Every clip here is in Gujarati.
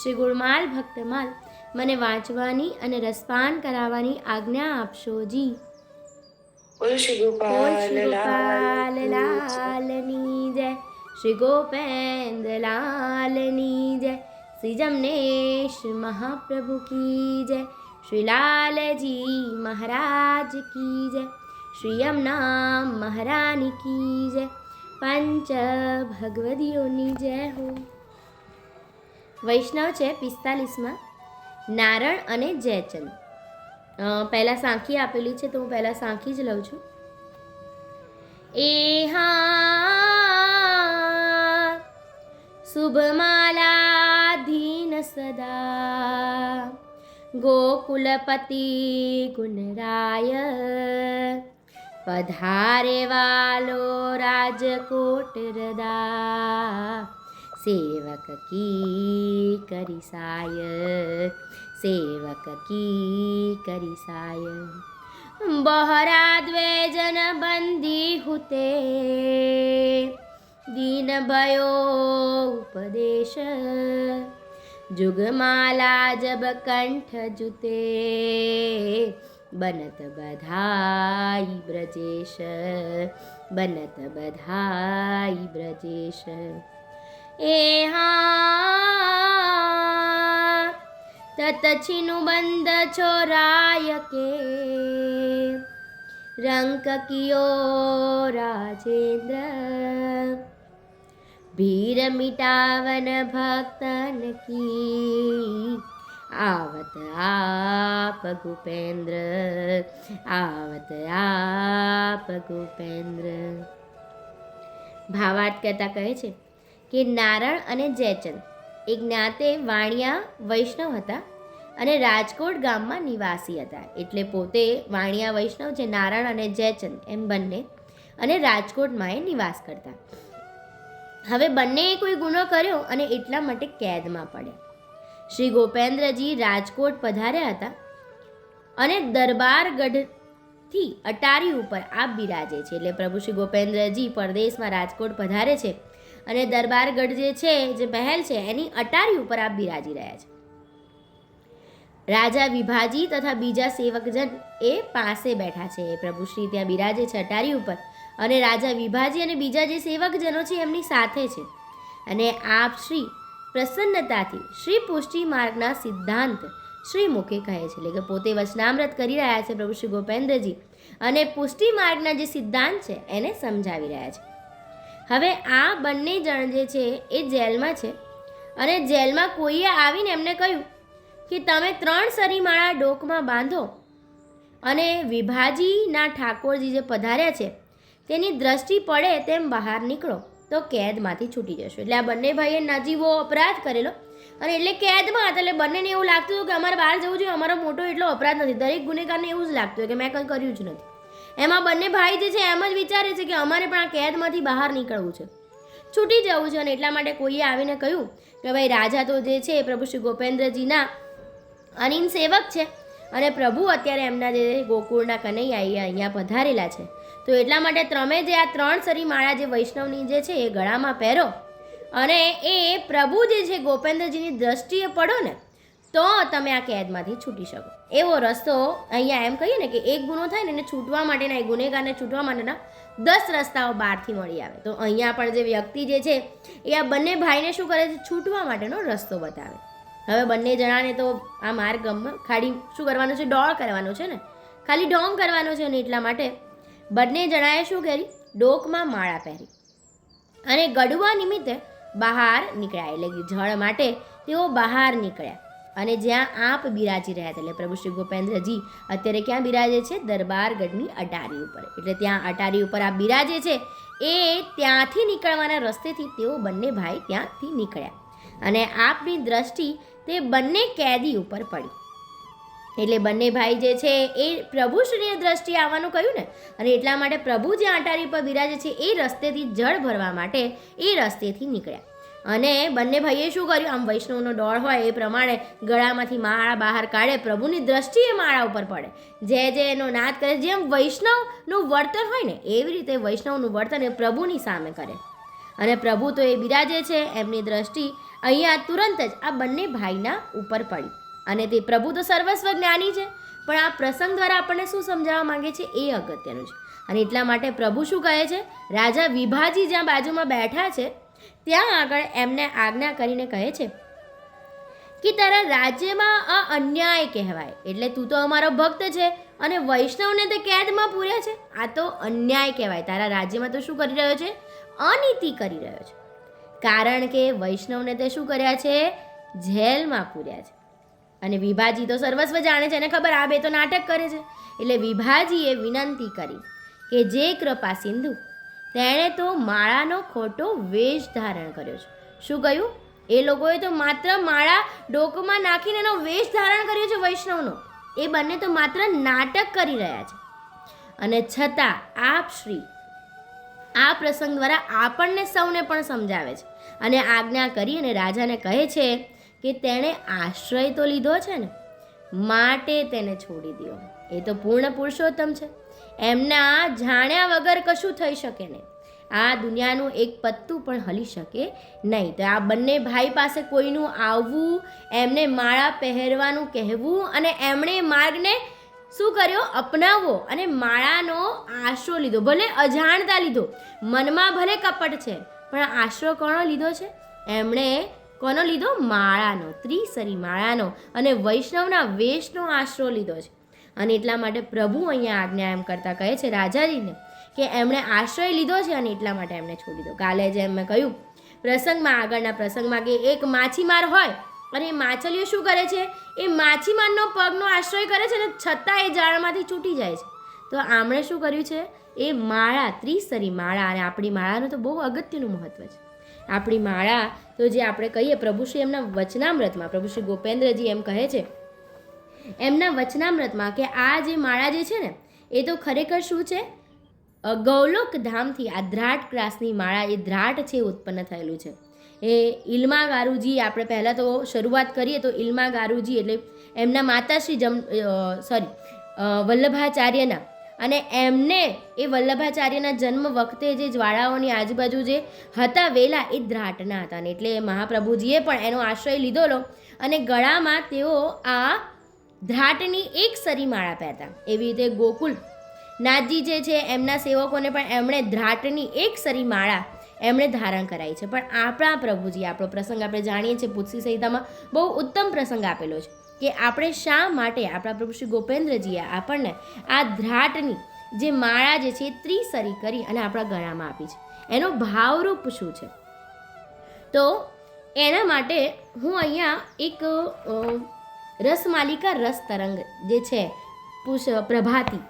શ્રી ગુણમાલ ભક્તમાલ મને વાંચવાની અને રસપાન કરાવવાની આજ્ઞા આપશો જી. બોલ શ્રી બોલ ગોપાલ શ્રી ગોપાલ લાલ લાલની જય. શ્રી ગોપેન્દ્ર લાલની જય. શ્રી જમનેશ મહાપ્રભુ કી જય. શ્રી લાલજી મહારાજ કી જય. શ્રી યમુના મહારાની કી જય. પંચ ભગવદીઓની જય હો. વૈષ્ણવ છે પિસ્તાલીસમાં, નારણ અને જયચંદ. પહેલાં સાંખી આપેલી છે તો હું પહેલાં સાંખી જ લઉં છું. એ હા શુભમાલાધીન સદા, ગોકુલપતિ ગુણરાય પધારે વાલો રાજકોટ રદા. सेवक की करिसाय सेवक की करिसाय। करिय बहराद्वैजन बंदी हुते दीन भयो उपदेश। जुगमाला जब कंठ जुते बनत बधाई ब्रजेश बनत बधाई ब्रजेश। એ હા. તત છીનુ બંધ છોરાય કે રંક કિયો રાજેન્દ્ર. ભીર મિટાવન ભક્તન કી. આવત આપ ગુપેન્દ્ર. આવત આપ ગુપેન્દ્ર. ભાવાર્થ કહેતા કહે છે કે નારણ અને જયચંદ. એ જ્ઞાતે વાણિયા વૈષ્ણવ હતા અને રાજકોટ ગામમાં નિવાસી હતા. એટલે પોતે વાણિયા વૈષ્ણવ છે નારણ અને જયચંદ એમ બંને અને રાજકોટમાં એ નિવાસ કરતા. હવે બંનેએ કોઈ ગુનો કર્યો અને એટલા માટે કેદમાં પડ્યા. શ્રી ગોપેન્દ્રજી રાજકોટ પધાર્યા હતા અને દરબારગઢથી અટારી ઉપર આપ બિરાજે છે. એટલે પ્રભુ શ્રી ગોપેન્દ્રજી પરદેશમાં રાજકોટ પધારે છે અને દરબારગઢ જે છે, જે મહેલ છે, એની અટારી ઉપર આપ બિરાજી રહ્યા છે. રાજા વિભાજી તથા બીજા સેવકજન એ પાસે બેઠા છે. પ્રભુશ્રી પ્રભુ શ્રી ત્યાં બિરાજે છે અટારી ઉપર અને રાજા વિભાજી અને બીજા જે સેવકજનો છે, એમની સાથે છે. અને આપ શ્રી પ્રસન્નતાથી શ્રી પુષ્ટિ માર્ગના સિદ્ધાંત શ્રી મુખે કહે છે. એટલે કે પોતે વચનામૃત કરી રહ્યા છે પ્રભુ શ્રી ગોપેન્દ્રજી અને પુષ્ટિ માર્ગના જે સિદ્ધાંત છે, એને સમજાવી રહ્યા છે. હવે આ બંને જણ જે છે એ જેલમાં છે. અને જેલમાં કોઈએ આવીને એમને કહ્યું કે તમે ત્રણ સરીમાળા ડોકમાં બાંધો અને વિભાજીના ઠાકોરજી જે પધાર્યા છે, તેની દ્રષ્ટિ પડે તેમ બહાર નીકળો. તો કેદમાંથી છૂટી જશો. એટલે આ બંને ભાઈએ નજીવો અપરાધ કરેલો. અને એટલે કેદમાં હતા. એટલે બંનેને એવું લાગતું હતું કે અમારે બહાર જવું જોઈએ. અમારો મોટો એટલો અપરાધ નથી. દરેક ગુનેગારને એવું જ લાગતું કે મેં કંઈ કર્યું જ નથી. એમાં બંને ભાઈ જે છે એમ જ વિચારે છે કે અમારે પણ આ કેદમાંથી બહાર નીકળવું છે. છૂટી જવું છે અને એટલા માટે કોઈએ આવીને કહ્યું કે ભાઈ રાજા તો જે છે પ્રભુ શ્રી ગોપેન્દ્રજીના અનિન સેવક છે અને પ્રભુ અત્યારે એમના જે ગોકુળના કનૈયા અહીંયા પધારેલા છે. તો એટલા માટે તમે જે આ ત્રણ સરી માળા જે વૈષ્ણવની જે છે એ ગળામાં પહેરો અને એ પ્રભુ જે છે ગોપેન્દ્રજીની દ્રષ્ટિએ પડો ને તો તમે આ કેદમાંથી છૂટી શકો. એવો રસ્તો અહીંયા એમ કહીએ ને કે એક ગુનો થાય ને એને છૂટવા માટેના, એ ગુનેગારને છૂટવા માટેના દસ રસ્તાઓ બહારથી મળી આવે. તો અહીંયા પણ જે વ્યક્તિ જે છે, એ આ બંને ભાઈને શું કરે છે? છૂટવા માટેનો રસ્તો બતાવે. હવે બંને જણાને તો આ માર્ગ ખાલી શું કરવાનું છે? ડોળ કરવાનો છે ને? ખાલી ઢોંગ કરવાનો છે ને એટલા માટે બંને જણાએ શું કરી? ડોકમાં માળા પહેરી. અને ગડવા નિમિત્તે બહાર નીકળ્યા. એટલે જળ માટે તેઓ બહાર નીકળ્યા. અને જ્યાં આપ બિરાજી રહ્યા હતા. એટલે પ્રભુ શ્રી ગોપેન્દ્રજી અત્યારે ક્યાં બિરાજે છે? દરબારગઢની અટારી ઉપર. એટલે ત્યાં અટારી ઉપર આપ બિરાજે છે એ ત્યાંથી નીકળવાના રસ્તેથી તેઓ બંને ભાઈ ત્યાંથી નીકળ્યા. અને આપની દ્રષ્ટિ તે બંને કેદી ઉપર પડી. એટલે બંને ભાઈ જે છે એ પ્રભુશ્રીની દ્રષ્ટિએ આવવાનું કહ્યું ને? અને એટલા માટે પ્રભુ જે અટારી પર બિરાજે છે એ રસ્તેથી જળ ભરવા માટે એ રસ્તેથી નીકળ્યા. અને બંને ભાઈએ શું કર્યું? આમ વૈષ્ણવનો ડોળ હોય એ પ્રમાણે ગળામાંથી માળા બહાર કાઢે, પ્રભુની દ્રષ્ટિએ માળા ઉપર પડે. જે જે એનો નાદ કરે, જેમ વૈષ્ણવનું વર્તન હોય ને, એવી રીતે વૈષ્ણવનું વર્તન એ પ્રભુની સામે કરે. અને પ્રભુ તો એ બિરાજે છે, એમની દ્રષ્ટિ અહીંયા તુરંત જ આ બંને ભાઈના ઉપર પડી. અને તે પ્રભુ તો સર્વસ્વ જ્ઞાની છે, પણ આ પ્રસંગ દ્વારા આપણને શું સમજાવવા માંગે છે? એ અગત્યનું છે. અને એટલા માટે પ્રભુ શું કહે છે? રાજા વિભાજી જ્યાં બાજુમાં બેઠા છે ત્યાં આગળ એમને આજ્ઞા કરીને કહે છે કે તારા રાજ્યમાં આ અન્યાય કહેવાય. એટલે તું તો અમારો ભક્ત છે અને વૈષ્ણવને તે કેદમાં પૂર્યા છે. આ તો અન્યાય કહેવાય. તારા રાજ્યમાં તો શું કરી રહ્યો છે? અનીતિ કરી રહ્યો છે. કારણ કે વૈષ્ણવને તે શું કર્યા છે? જેલમાં પૂર્યા છે. અને વિભાજી તો સર્વસ્વ જાણે છે. એને ખબર આ બે તો નાટક કરે છે. એટલે વિભાજીએ વિનંતી કરી કે જે કૃપા સિંધુ તેણે તો માળાનો ખોટો વેશ ધારણ કર્યો છે. શું કહ્યું? એ લોકોએ તો માત્ર માળા ડોકમાં નાખીને એનો વેશ ધારણ કર્યો છે વૈષ્ણવનો. એ બંને તો માત્ર નાટક કરી રહ્યા છે. અને છતાં આપ શ્રી આ પ્રસંગ દ્વારા આપણને સૌને પણ સમજાવે છે અને આજ્ઞા કરી અને રાજાને કહે છે કે તેણે આશ્રય તો લીધો છે ને, માટે તેને છોડી દો એ તો પૂર્ણ પુરુષોત્તમ છે. એમના જાણ્યા વગર કશું થઈ શકે નહીં. આ દુનિયાનું એક પત્તું પણ હલી શકે નહીં. તો આ બંને ભાઈ પાસે કોઈનું આવવું, એમને માળા પહેરવાનું કહેવું અને એમણે માર્ગને શું કર્યો? અપનાવવો અને માળાનો આશરો લીધો. ભલે અજાણતા લીધો. મનમાં ભલે કપટ છે, પણ આશરો કોનો લીધો છે? એમણે કોનો લીધો? માળાનો, ત્રિસરી માળાનો અને વૈષ્ણવના વેશનો આશરો લીધો છે. અને એટલા માટે પ્રભુ અહીંયા આજ્ઞા એમ કરતાં કહે છે રાજાજીને કે એમણે આશ્રય લીધો છે અને એટલા માટે એમને છોડી દો. કાલે જેમ મેં કહ્યું, પ્રસંગમાં આગળના પ્રસંગમાં કે એક માછીમાર હોય અને એ માછલીઓ શું કરે છે? એ માછીમારનો પગનો આશ્રય કરે છે ને છતાં એ જાળમાંથી છૂટી જાય છે. તો આમણે શું કર્યું છે? એ માળા, ત્રિસ્તરી માળા અને આપણી માળાનું તો બહુ અગત્યનું મહત્ત્વ છે. આપણી માળા તો જે આપણે કહીએ પ્રભુશ્રી એમના વચનામૃતમાં પ્રભુશ્રી ગોપેન્દ્રજી એમ કહે છે એમના વચનામૃતમાં કે આ જે માળા જે છે ને, એ તો ખરેખર શું છે? ગૌલોક ધામથી આ દ્રાટ ક્રાસની માળા, એ દ્રાટ છે ઉત્પન્ન થયેલું છે. એ ઇલ્મા ગારુજી, આપણે પહેલાં તો શરૂઆત કરીએ તો ઇલ્મા ગારુજી એટલે એમના માતાશ્રી જમ સોરી વલ્લભાચાર્યના. અને એમને, એ વલ્લભાચાર્યના જન્મ વખતે જે જ્વાળાઓની આજુબાજુ જે હતા વેલા, એ દ્રાટના હતા. ને એટલે મહાપ્રભુજીએ પણ એનો આશ્રય લીધોલો. અને ગળામાં તેઓ આ ધ્રાટની એક સરી માળા પહેરતા. એવી રીતે ગોકુલ નાથજી જે છે, એમના સેવકોને પણ એમણે ધ્રાટની એક સરી માળા એમણે ધારણ કરાઈ છે. પણ આપણા પ્રભુજી, આપણો પ્રસંગ આપણે જાણીએ છીએ, પુત્સી સંહિતામાં બહુ ઉત્તમ પ્રસંગ આપેલો છે કે આપણે શા માટે આપણા પ્રભુ શ્રી ગોપેન્દ્રજીએ આપણને આ ધ્રાટની જે માળા જે છે, એ ત્રિસરી કરી અને આપણા ગળામાં આપી છે. એનો ભાવરૂપ શું છે? તો એના માટે હું અહીંયા એક રસમાલિકા રસ તરંગ, જે છે પુષ પ્રભાતી.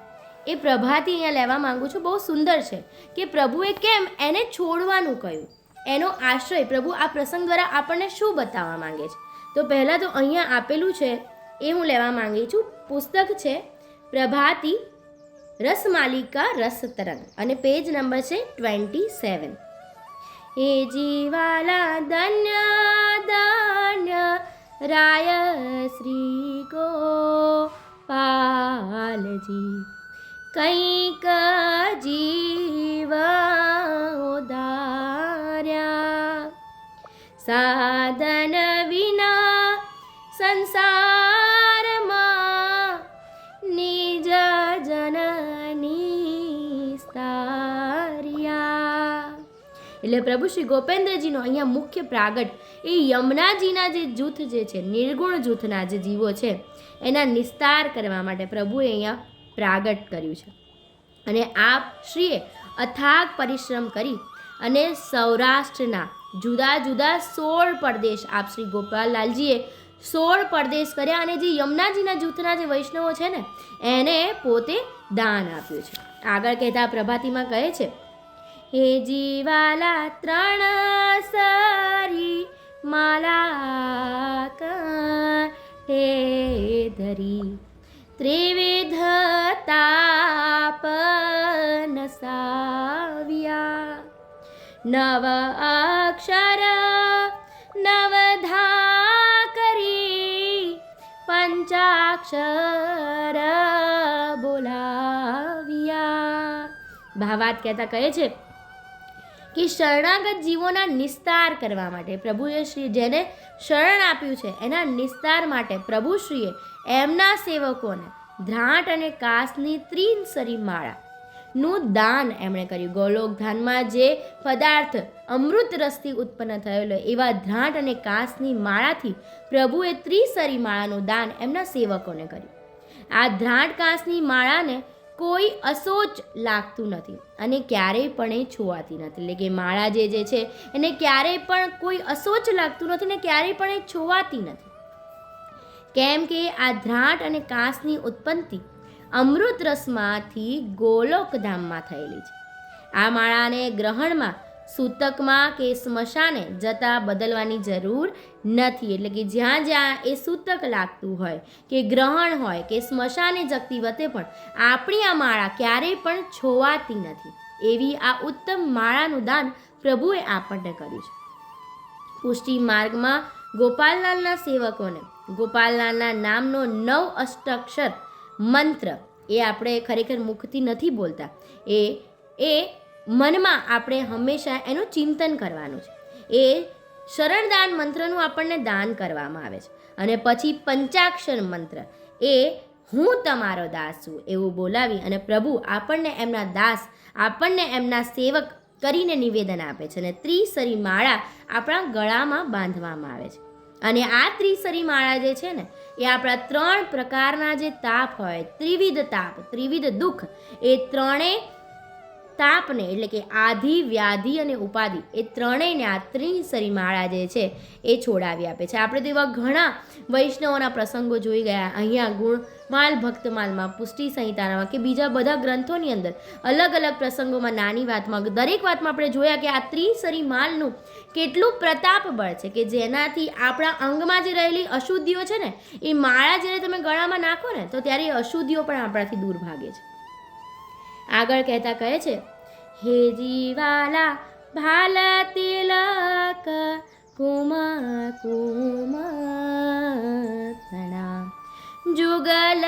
એ પ્રભાતી અહીંયા લેવા માંગુ છું, બહુ સુંદર છે કે પ્રભુએ કેમ એને છોડવાનું કહ્યું? એનો આશ્રય પ્રભુ આ પ્રસંગ દ્વારા આપણને શું બતાવવા માંગે છે? તો પહેલાં તો અહીંયા આપેલું છે, એ હું લેવા માંગી છું, પુસ્તક છે, પ્રભાતી, રસમાલિકા, રસ તરંગ. અને પેજ નંબર છે ટ્વેન્ટી સેવન એ જીવાલા ધન્ય ધન્ય રાય શ્રી ગોપાલજી. કંઈક જીવ ઉદાર્યા. સાધન એટલે પ્રભુ શ્રી ગોપેન્દ્રજીનો અહીંયા મુખ્ય પ્રાગટ એ યમુનાજીના જે જૂથ જે છે, નિર્ગુણ જૂથના જે જીવો છે, એના નિસ્તાર કરવા માટે પ્રભુએ અહીંયા પ્રાગટ કર્યું છે. અને આપ શ્રીએ અથાગ પરિશ્રમ કરી અને સૌરાષ્ટ્રના જુદા જુદા સોળ પરદેશ આપ શ્રી ગોપાલલાલજીએ સોળ પરદેશ કર્યા અને જે યમુનાજીના જૂથના જે વૈષ્ણવો છે ને, એને પોતે દાન આપ્યું છે. આગળ કહેતા પ્રભાતીમાં કહે છે હે જીવાલા ત્રણ સારી માલા કંઠે ધરી. ત્રિવિધ તાપન સાવ્યા. નવ અક્ષર નવધા કરી પંચાક્ષર બોલાવ્યા. ભાવાત કહેતા કહે છે કે શરણાગત જીવોના નિસ્તાર કરવા માટે પ્રભુએ શ્રી જેને શરણ આપ્યું છે, એના નિસ્તાર માટે પ્રભુશ્રીએ એમના સેવકોને ધ્રાટ અને કાસની ત્રિનસરી માળા નું દાન એમણે કર્યું. ગોલોક ધાનમાં જે પદાર્થ અમૃત રસથી ઉત્પન્ન થયેલો, એવા ધ્રાટ અને કાસની માળાથી પ્રભુએ ત્રિસરી માળાનું દાન એમના સેવકોને કર્યું. આ ધ્રાટ કાસની માળાને કોઈ અસોચ લાગતું નથી અને ક્યારેય પણ એ છોવાતી નથી. એટલે કે માળા જે જે છે, એને ક્યારેય પણ કોઈ અસોચ લાગતું નથી ને ક્યારેય પણ એ છોવાતી નથી. કેમ કે આ ધ્રાટ અને કાંસની ઉત્પત્તિ અમૃત રસમાંથી ગોલોકધામમાં થયેલી છે. આ માળાને ગ્રહણમાં સૂતકમાં કે સ્મશાને જતા બદલવાની જરૂર નથી. એટલે કે જ્યાં જ્યાં એ સૂતક લાગતું હોય, કે ગ્રહણ હોય, કે સ્મશાને જગતી વતે પણ આપણી આ માળા ક્યારેય પણ છોવાતી નથી. એવી આ ઉત્તમ માળાનું દાન પ્રભુએ આપણને કર્યું છે. પુષ્ટિ માર્ગમાં ગોપાલલાલના સેવકોને, ગોપાલલાલના નામનો નવ અષ્ટાક્ષર મંત્ર એ આપણે ખરેખર મુખથી નથી બોલતા. એ એ મનમાં આપણે હંમેશા એનું ચિંતન કરવાનું છે. એ શરણદાન મંત્રનું આપણને દાન કરવામાં આવે છે. અને પછી પંચાક્ષર મંત્ર. એ હું તમારો દાસ છું એવું બોલાવી અને પ્રભુ આપણને એમના દાસ, આપણને એમના સેવક કરીને નિવેદન આપે છે અને ત્રિસરી માળા આપણા ગળામાં બાંધવામાં આવે છે. અને આ ત્રિસરી માળા જે છે ને, એ આપણા ત્રણ પ્રકારના જે તાપ હોય, ત્રિવિધ તાપ, ત્રિવિધ દુઃખ, એ ત્રણેય તાપને એટલે કે આધિ, વ્યાધિ અને ઉપાધિ એ ત્રણેયને આ ત્રિસરી માળા જે છે એ છોડાવી આપે છે. આપણે તો એવા ઘણા વૈષ્ણવોના પ્રસંગો જોઈ ગયા. અહીંયા ગુણમાલ ભક્તમાલમાં પુષ્ટિ સંહિતાનામાં કે બીજા બધા ગ્રંથોની અંદર અલગ અલગ પ્રસંગોમાં નાની વાતમાં, દરેક વાતમાં આપણે જોયા કે આ ત્રિસરી માલનું કેટલું પ્રતાપ બળ છે કે જેનાથી આપણા અંગમાં જે રહેલી અશુદ્ધિઓ છે ને, એ માળા જ્યારે તમે ગળામાં નાખો ને, તો ત્યારે એ અશુદ્ધિઓ પણ આપણાથી દૂર ભાગે છે. આગળ કહેતા કહે છે, હે જીવાલા ભાલ તિલક કુમ કુમ જુગલ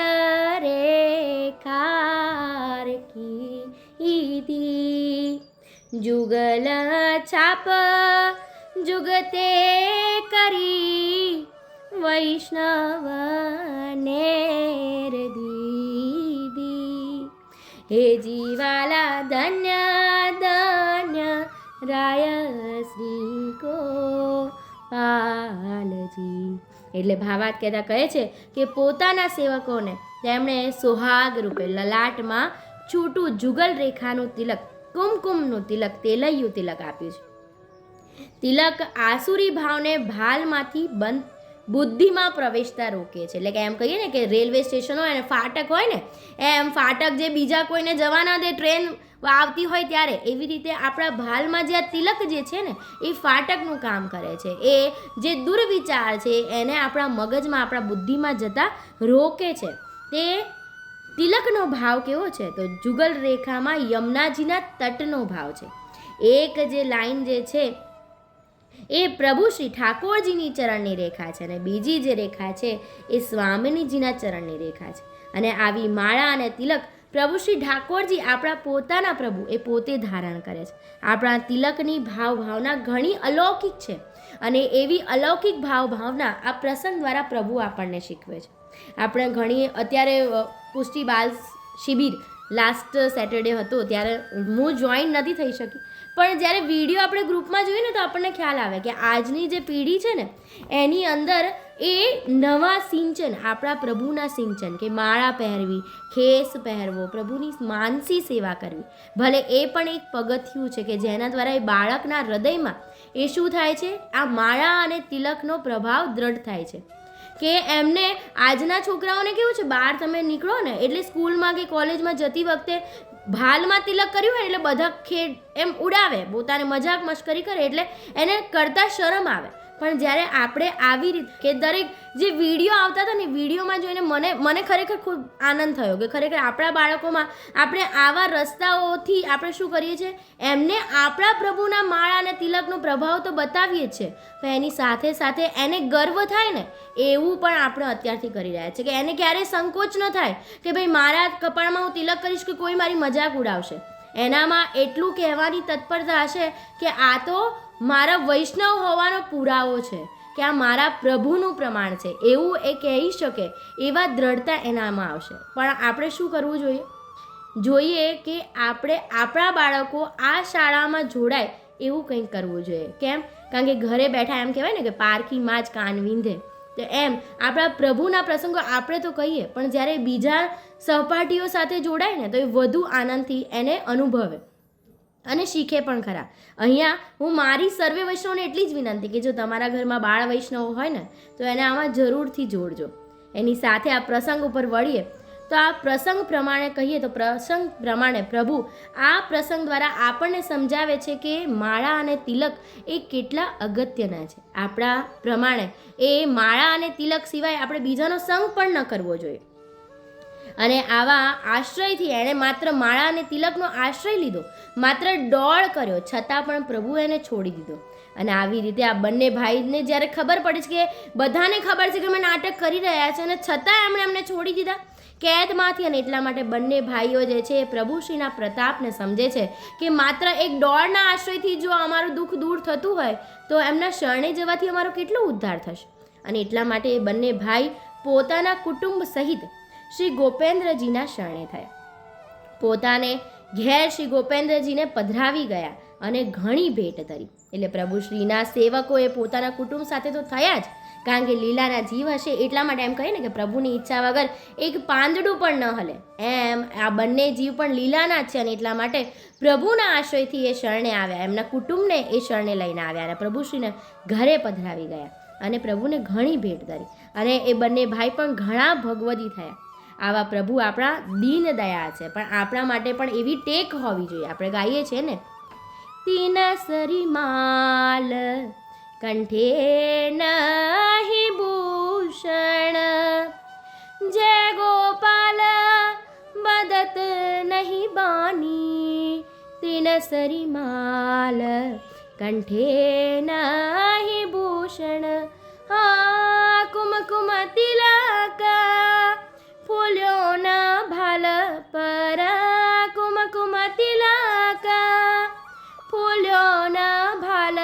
રે કાર કી જુગલ છાપ, જુગતે કરી, વૈષ્ણવ નેર દીદી હે જીવાલા ધન્ય ધન્ય રાય શ્રી કો પાલજી એટલે ભાવાત કહેતા કહે છે કે પોતાના સેવકોને તેમણે સોહાગ રૂપે લલાટમાં છૂટું જુગલ રેખાનું તિલક, કુમકુમનું તિલક, તેલૈયું તિલક આપ્યું છે. તિલક આસુરી ભાવને ભાલમાંથી બંધ બુદ્ધિમાં પ્રવેશતા રોકે છે. એટલે કે એમ કહીએ ને કે રેલવે સ્ટેશન હોય અને ફાટક હોય ને, એમ ફાટક જે બીજા કોઈને જવા ના દે, ટ્રેન આવતી હોય ત્યારે, એવી રીતે આપણા ભાલમાં જે આ તિલક જે છે ને, એ ફાટકનું કામ કરે છે. એ જે દુર્વિચાર છે, એને આપણા મગજમાં, આપણા બુદ્ધિમાં જતા રોકે છે. તે તિલકનો ભાવ કેવો છે? તો જુગલ રેખામાં યમુનાજીના તટનો ભાવ છે. એક જે લાઈન જે છે એ પ્રભુ શ્રી ઠાકોરજીની ચરણની રેખા છે અને બીજી જે રેખા છે એ સ્વામિનીજીના ચરણની રેખા છે. અને આવી માળા અને તિલક પ્રભુ શ્રી ઠાકોરજી આપણા પોતાના પ્રભુ એ પોતે ધારણ કરે છે. આપણા તિલકની ભાવ ભાવના ઘણી અલૌકિક છે અને એવી અલૌકિક ભાવ ભાવના આ પ્રસંગ દ્વારા પ્રભુ આપણને શીખવે છે. આપણે ઘણી અત્યારે પુષ્ટિ બાલ શિબિર લાસ્ટ સેટરડે હતો ત્યારે હું જોઈન નથી થઈ શકી. પણ જ્યારે વીડિયો આપણે ગ્રુપમાં જોઈએ ને તો આપણને ખ્યાલ આવે કે આજની જે પેઢી છે ને, એની અંદર એ નવા સિંચન, આપણા પ્રભુના સિંચન, કે માળા પહેરવી, ખેસ પહેરવો, પ્રભુની માનસી સેવા કરવી. ભલે એ પણ એક પગથિયું છે કે જેના દ્વારા એ બાળકના હૃદયમાં એ શું થાય છે? આ માળા અને તિલકનો પ્રભાવ દ્રઢ થાય છે. કે એમને આજના છોકરાઓને કેવું છે? બહાર તમે નીકળો ને, એટલે સ્કૂલમાં કે કોલેજમાં જતી વખતે ભાલમાં તિલક કર્યું હોય એટલે બધા ખેડ એમ ઉડાવે. પોતાને મજાક મશ્કરી કરે એટલે એને કરતાં શરમ આવે. પણ જ્યારે આપણે આવી રીતે કે દરેક જે વીડિયો આવતા હતા ને વિડીયોમાં જોઈને મને મને ખરેખર ખૂબ આનંદ થયો કે ખરેખર આપણા બાળકોમાં આપણે આવા રસ્તાઓથી આપણે શું કરીએ છીએ? એમને આપણા પ્રભુના માળા અને તિલકનો પ્રભાવ તો બતાવીએ જ છે. પણ એની સાથે સાથે એને ગર્વ થાય ને એવું પણ આપણે અત્યારથી કરી રહ્યા છીએ કે એને ક્યારેય સંકોચ ન થાય કે ભાઈ મારા કપાળમાં હું તિલક કરીશ કે કોઈ મારી મજાક ઉડાવશે. એનામાં એટલું કહેવાની તત્પરતા હશે કે આ તો મારા વૈષ્ણવ હોવાનો પુરાવો છે કે આ મારા પ્રભુનું પ્રમાણ છે. એવું એ કહી શકે એવા દ્રઢતા એનામાં આવશે. પણ આપણે શું કરવું જોઈએ? જોઈએ કે આપણે આપણા બાળકો આ શાળામાં જોડાય એવું કંઈક કરવું જોઈએ. કેમ? કારણ કે ઘરે બેઠા એમ કહેવાય ને કે પારખીમાં જ કાન વિંધે. તો એમ, આપણા પ્રભુના પ્રસંગો આપણે તો કહીએ, પણ જ્યારે બીજા સહપાઠીઓ સાથે જોડાય ને તો એ વધુ આનંદથી એને અનુભવે. અને શીખે પણ ખરા. અહીંયા હું મારી સર્વે વૈષ્ણવને એટલી જ વિનંતી કે જો તમારા ઘરમાં બાળ વૈષ્ણવ હોય ને, તો એને આમાં જરૂરથી જોડજો. એની સાથે આ પ્રસંગ ઉપર વળીએ. તો આ પ્રસંગ પ્રમાણે કહીએ તો પ્રસંગ પ્રમાણે પ્રભુ આ પ્રસંગ દ્વારા આપણને સમજાવે છે કે માળા અને તિલક એ કેટલા અગત્યના છે. આપણા પ્રમાણે એ માળા અને તિલક સિવાય આપણે બીજાનો સંગ પણ ન કરવો જોઈએ. અને આવા આશ્રયથી એણે માત્ર માળા અને તિલકનો આશ્રય લીધો, માત્ર ડોળ કર્યો, છતાં પણ પ્રભુ એને છોડી દીધો. અને આવી રીતે આ બંને ભાઈને જ્યારે ખબર પડે છે કે બધાને ખબર છે કે અમે નાટક કરી રહ્યા છે અને છતાં એમણે એમને છોડી દીધા, કેદમાંથી અને એટલા માટે બંને ભાઈઓ જે છે એ પ્રભુશ્રીના પ્રતાપને સમજે છે કે માત્ર એક દોડના આશ્રયથી જો અમારું દુઃખ દૂર થતું હોય, તો એમના શરણે જવાથી અમારો કેટલો ઉદ્ધાર થશે? અને એટલા માટે એ બંને ભાઈ પોતાના કુટુંબ સહિત શ્રી ગોપેન્દ્રજીના શરણે થયા. પોતાને ઘેર શ્રી ગોપેન્દ્રજીને પધરાવી ગયા અને ઘણી ભેટ ધરી એટલે પ્રભુ શ્રીના સેવકોએ પોતાના કુટુંબ સાથે તો થયા જ, કારણ કે લીલાના જીવ હશે એટલા માટે એમ કહીએ ને કે પ્રભુની ઈચ્છા વગર એક પાંદડું પણ ન હલે. એમ આ બંને જીવ પણ લીલાના જ છે અને એટલા માટે પ્રભુના આશ્રયથી એ શરણે આવ્યા. એમના કુટુંબને એ શરણે લઈને આવ્યા અને પ્રભુશ્રીને ઘરે પધરાવી ગયા અને પ્રભુને ઘણી ભેટ ધરી અને એ બંને ભાઈ પણ ઘણા ભગવદી થયા. આવા પ્રભુ આપણા દીન દયા છે. પણ આપણા માટે પણ એવી ટેક હોવી જોઈએ. આપણે ગાઈએ છીએ ને, તીન સરી માલ કંઠે નહીં ભૂષણ. જય ગોપાલ બદત નહીં બાની. તીન સરી માલ કંઠે નહીં ભૂષણ. હા, કુમકુમ તિલક फलो न भाल कुमकुम तिलकफुलो न भाल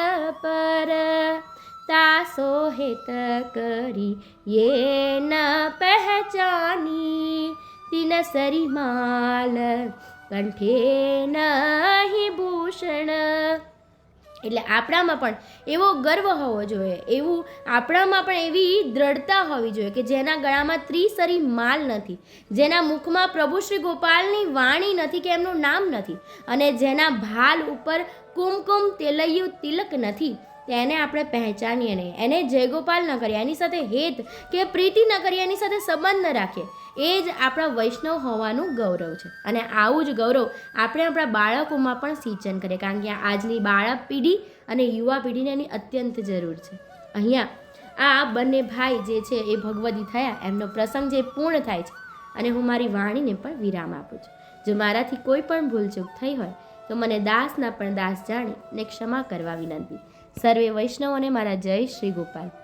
तासोहितकरि ये न पहचानी। तेन सरिमाल न हि भूषण। એટલે આપણામાં પણ એવો ગર્વ હોવો જોઈએ, એવું આપણામાં પણ એવી દ્રઢતા હોવી જોઈએ કે જેના ગળામાં ત્રિસરી માલ નથી, જેના મુખમાં પ્રભુ શ્રી ગોપાલની વાણી નથી કે એમનું નામ નથી અને જેના ભાલ ઉપર કુમકુમ તેલૈયું તિલક નથી. તેને આપણે પહેચાનીએ નહીં. એને જયગોપાલ ન કરીએ એની સાથે હેત કે પ્રીતિ ન કરીએ એની સાથે સંબંધ ન રાખીએ. એ જ આપણા વૈષ્ણવ હોવાનું ગૌરવ છે. અને આવું જ ગૌરવ આપણે આપણા બાળકોમાં પણ સિંચન કરીએ. કારણ કે આજની બાળક પેઢી અને યુવા પેઢીને એની અત્યંત જરૂર છે. અહીંયા આ બંને ભાઈ જે છે એ ભગવદી થયા. એમનો પ્રસંગ જે પૂર્ણ થાય છે. અને હું મારી વાણીને પણ વિરામ આપું છું. જો મારાથી કોઈ પણ ભૂલચૂક થઈ હોય, તો મને દાસના પણ દાસ જાણી ને ક્ષમા કરવા વિનંતી. સર્વે વૈષ્ણવોને મારા જય શ્રી ગોપાલ.